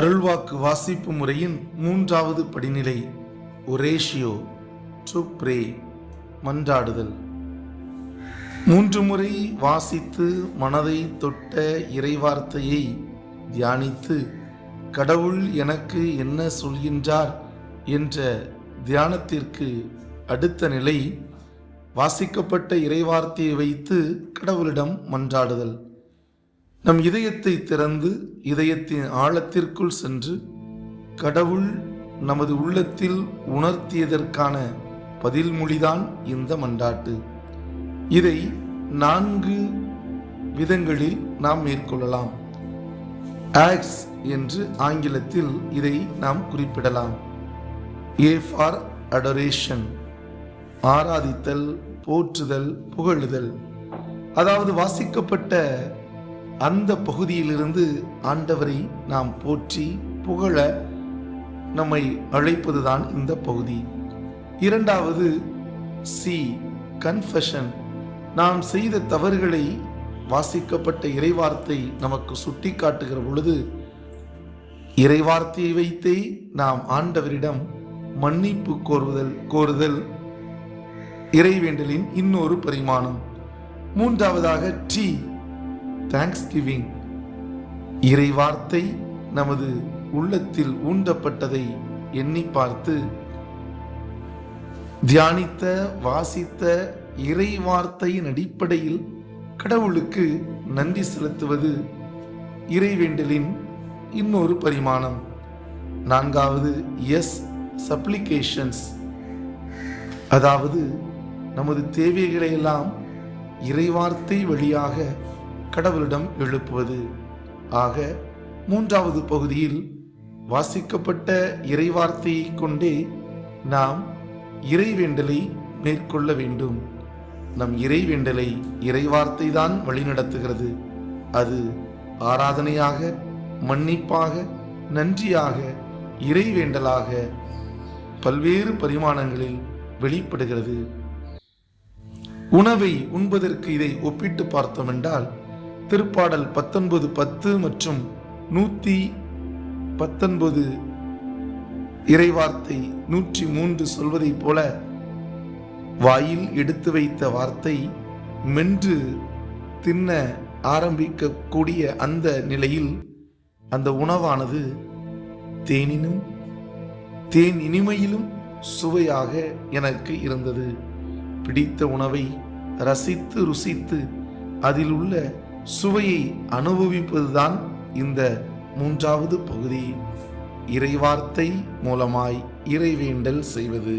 அருள்வாக்கு வாசிப்பு முறையின் மூன்றாவது படிநிலை ஒரேஷியோ டு ப்ரே மன்றாடுதல். மூன்று முறை வாசித்து மனதை தொட்ட இறைவார்த்தையை தியானித்து கடவுள் எனக்கு என்ன சொல்கின்றார்? என்ற தியானத்திற்கு அடுத்த நிலை வாசிக்கப்பட்ட இறைவார்த்தையை வைத்து கடவுளிடம் மன்றாடுதல். நம் இதயத்தை திறந்து இதயத்தின் ஆழத்திற்குள் சென்று கடவுள் நமது உள்ளத்தில் உணர்த்தியதற்கான பதில்மொழிதான் இந்த மண்டாட்டு இதை நான்கு விதங்களில் நாம் மேற்கொள்ளலாம். ஆக்ஸ் என்று ஆங்கிலத்தில் இதை நாம் குறிப்பிடலாம். ஏ ஃபார் அடரேஷன் ஆராதித்தல் போற்றுதல் புகழுதல். அதாவது வாசிக்கப்பட்ட அந்த பகுதியிலிருந்து ஆண்டவரை நாம் போற்றி புகழ நம்மை அழைப்பதுதான் இந்த பகுதி. இரண்டாவது சி கன்ஃபெஷன் நாம் செய்த தவறுகளை வாசிக்கப்பட்ட இறைவார்த்தை நமக்கு சுட்டி காட்டுகிற பொழுது இறைவார்த்தையை வைத்தே நாம் ஆண்டவரிடம் மன்னிப்பு கோருதல் கோருதல் இறைவேண்டலின் இன்னொரு பரிமாணம். மூன்றாவதாக டி தேங்க்ஸ் கிவிங் இறைவார்த்தை நமது உள்ளத்தில் ஊண்டப்பட்டதை எண்ணி பார்த்து தியானித்த வாசித்த இறை வார்த்தையின் அடிப்படையில் கடவுளுக்கு நன்றி செலுத்துவது இறைவேண்டலின் இன்னொரு பரிமாணம். நான்காவது எஸ் சப்ளிகேஷன்ஸ் அதாவது நமது தேவைகளையெல்லாம் இறைவார்த்தை வழியாக கடவுளிடம் எழுப்புவது. ஆக மூன்றாவது பகுதியில் வாசிக்கப்பட்ட இறைவார்த்தையை கொண்டே நாம் இறைவேண்டலை மேற்கொள்ள வேண்டும். நம் இறைவேண்டலை இறைவார்த்தை தான் வழிநடத்துகிறது. அது ஆராதனையாக மன்னிப்பாக நன்றியாக இறைவேண்டலாக பல்வேறு பரிமாணங்களில் வெளிப்படுகிறது. உணவை உண்பதற்கு இதை ஒப்பிட்டு பார்த்தோம் என்றால் திருப்பாடல் பத்தொன்பது பத்து மற்றும் நூத்தி பத்தொன்பது இறைவார்த்தை நூற்றி மூன்று சொல்வதைப் போல வாயில் எடுத்து வைத்த வார்த்தை மென்று தின்ன ஆரம்பிக்கக்கூடிய அந்த நிலையில் அந்த உணவானது தேனினும் தேன் இனிமையிலும் சுவையாக எனக்கு இருந்தது. பிடித்த உணவை ரசித்து ருசித்து அதில் உள்ள சுவையை அனுபவிப்பதுதான் இந்த மூன்றாவது பகுதி. இறைவார்த்தை மூலமாய் இறைவேண்டல் செய்வது.